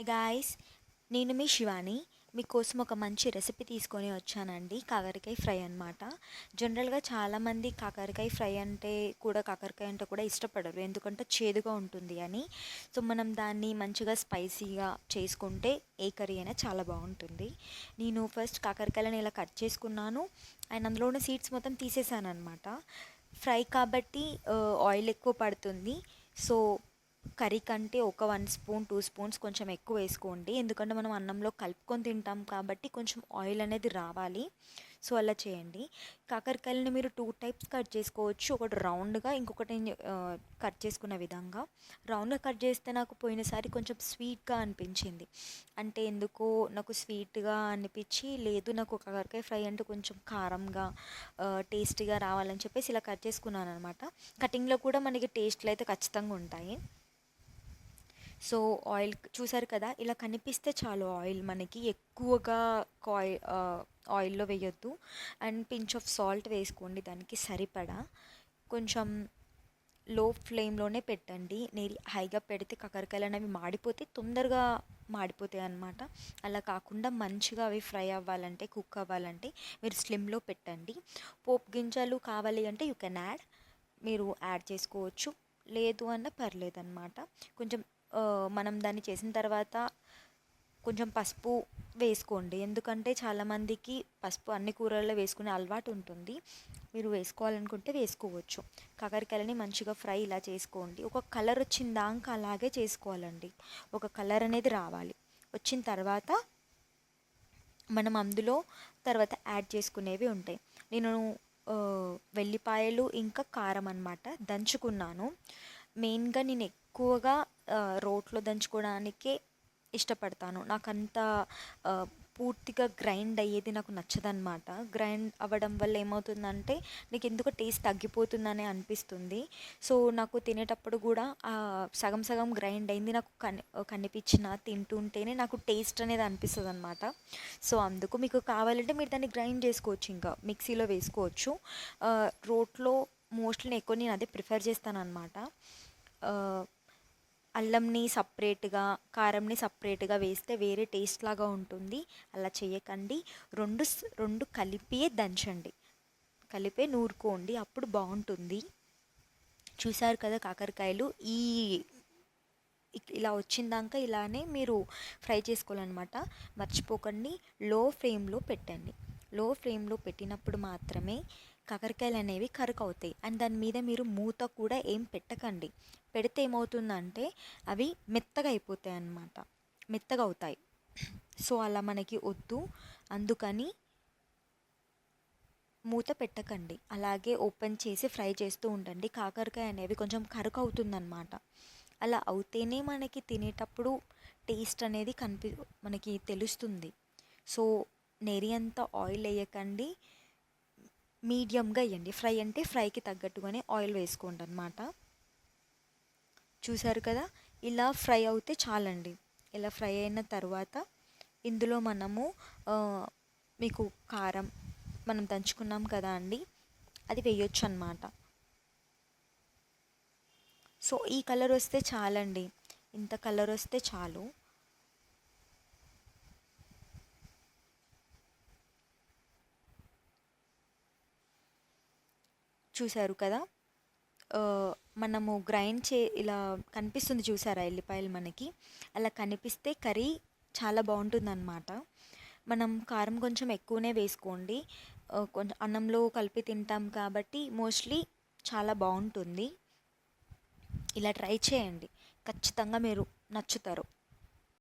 Guys నేను మీ శివాని. మీకోసం ఒక మంచి రెసిపీ తీసుకొని వచ్చానండి. కాకరకాయ ఫ్రై అనమాట జనరల్గా చాలామంది కాకరకాయ ఫ్రై అంటే కూడా కాకరకాయ అంటే కూడా ఇష్టపడరు. ఎందుకంటే చేదుగా ఉంటుంది అని. సో మనం దాన్ని మంచిగా స్పైసీగా చేసుకుంటే ఏ కర్రీ అయినా చాలా బాగుంటుంది. నేను ఫస్ట్ కాకరకాయలను ఇలా కట్ చేసుకున్నాను. అండ్ అందులో ఉన్న సీడ్స్ మొత్తం తీసేసాను అనమాట ఫ్రై కాబట్టి ఆయిల్ ఎక్కువ పడుతుంది. సో కర్రీ కంటే ఒక వన్ స్పూన్ టూ స్పూన్స్ కొంచెం ఎక్కువ వేసుకోండి. ఎందుకంటే మనం అన్నంలో కలుపుకొని తింటాం కాబట్టి కొంచెం ఆయిల్ అనేది రావాలి. సో అలా చేయండి. కాకరకాయలని మీరు టూ టైప్స్ కట్ చేసుకోవచ్చు. ఒకటి రౌండ్గా ఇంకొకటి కట్ చేసుకున్న విధంగా. రౌండ్గా కట్ చేస్తే నాకు పోయినసారి కొంచెం స్వీట్గా అనిపించింది. అంటే ఎందుకో నాకు స్వీట్గా అనిపించి లేదు నాకు కాకరకాయ ఫ్రై అంటే కొంచెం కారంగా టేస్టీగా రావాలని చెప్పేసి ఇలా కట్ చేసుకున్నాను అనమాట కటింగ్లో కూడా మనకి టేస్ట్లు అయితే ఖచ్చితంగా ఉంటాయి. సో ఆయిల్ చూసారు కదా ఇలా కనిపిస్తే చాలు ఆయిల్ మనకి. ఎక్కువగా కాయి ఆయిల్లో వేయొద్దు. అండ్ పించ్ ఆఫ్ సాల్ట్ వేసుకోండి దానికి సరిపడా. కొంచెం లో ఫ్లేమ్లోనే పెట్టండి. నేను హైగా పెడితే కాకరకాయలు అనేవి మాడిపోతే తొందరగా మాడిపోతాయి అన్నమాట. అలా కాకుండా మంచిగా అవి ఫ్రై అవ్వాలంటే కుక్ అవ్వాలంటే మీరు స్లిమ్లో పెట్టండి. పోపు గింజలు కావాలి అంటే యూ కెన్ యాడ్. మీరు యాడ్ చేసుకోవచ్చు. లేదు అన్న పర్లేదు అనమాట కొంచెం మనం దాన్ని చేసిన తర్వాత కొంచెం పసుపు వేసుకోండి. ఎందుకంటే చాలామందికి పసుపు అన్ని కూరల్లో వేసుకునే అలవాటు ఉంటుంది. మీరు వేసుకోవాలనుకుంటే వేసుకోవచ్చు. కాకరకాయలని మంచిగా ఫ్రై ఇలా చేసుకోండి. ఒక కలర్ వచ్చిన దాకా అలాగే చేసుకోవాలండి. ఒక కలర్ అనేది రావాలి. వచ్చిన తర్వాత మనం అందులో తర్వాత యాడ్ చేసుకునేవి ఉంటాయి. నేను వెల్లిపాయలు ఇంకా కారం అనమాట దంచుకున్నాను. మెయిన్గా నేను ఎక్కువగా రోట్లో దంచుకోవడానికే ఇష్టపడతాను. నాకు అంత పూర్తిగా గ్రైండ్ అయ్యేది నాకు నచ్చదనమాట గ్రైండ్ అవ్వడం వల్ల ఏమవుతుందంటే నీకు ఎందుకు టేస్ట్ తగ్గిపోతుందని అనిపిస్తుంది. సో నాకు తినేటప్పుడు కూడా సగం సగం గ్రైండ్ అయింది నాకు కని కనిపించిన తింటుంటేనే నాకు టేస్ట్ అనేది అనిపిస్తుంది అనమాట సో అందుకు మీకు కావాలంటే మీరు దాన్ని గ్రైండ్ చేసుకోవచ్చు ఇంకా. మిక్సీలో వేసుకోవచ్చు. రోట్లో మోస్ట్లీ ఎక్కువ నేను అదే ప్రిఫర్ చేస్తాను అనమాట అల్లంని సపరేట్గా కారంని సపరేట్గా వేస్తే వేరే టేస్ట్ లాగా ఉంటుంది. అలా చేయకండి. రెండు రెండు కలిపియే దంచండి. కలిపే నూరుకోండి. అప్పుడు బాగుంటుంది. చూసారు కదా కాకరకాయలు? ఈ ఇలా వచ్చిందాక ఇలానే మీరు ఫ్రై చేసుకోవాలన్నమాట. మర్చిపోకండి. లో ఫ్లేమ్లో పెట్టండి. లో ఫ్లేమ్లో పెట్టినప్పుడు మాత్రమే కాకరకాయలు అనేవి కరుకు అవుతాయి అండ్ దాని మీద మీరు మూత కూడా ఏం పెట్టకండి. పెడితే ఏమవుతుందంటే అవి మెత్తగా అయిపోతాయి అన్నమాట మెత్తగా అవుతాయి సో అలా మనకి వద్దు. అందుకని మూత పెట్టకండి. అలాగే ఓపెన్ చేసి ఫ్రై చేస్తూ ఉండండి. కాకరకాయ అనేవి కొంచెం కరుకు అవుతుందన్నమాట అలా అవుతేనే మనకి తినేటప్పుడు టేస్ట్ అనేది కనిపి మనకి తెలుస్తుంది. సో నెరి అంత ఆయిల్ వేయకండి. మీడియంగా వేయండి ఫ్రై అంటే ఫ్రైకి తగ్గట్టుగానే ఆయిల్ వేసుకోండి అనమాట చూసారు కదా? ఇలా ఫ్రై అవుతే చాలండి. ఇలా ఫ్రై అయిన తర్వాత ఇందులో మనము మీకు కారం మనం దంచుకున్నాం కదా అండి? అది వేయొచ్చు అనమాట సో ఈ కలర్ వస్తే చాలండి. ఇంత కలర్ వస్తే చాలు. చూశారు కదా? మనము గ్రైండ్ చే ఇలా కనిపిస్తుంది చూసారా ఎల్లిపాయలు మనకి? అలా కనిపిస్తే కర్రీ చాలా బాగుంటుందన్నమాట. మనం కారం కొంచెం ఎక్కువనే వేసుకోండి. కొంచెం అన్నంలో కలిపి తింటాం కాబట్టి మోస్ట్లీ చాలా బాగుంటుంది. ఇలా ట్రై చేయండి. ఖచ్చితంగా మీరు నచ్చుతారు.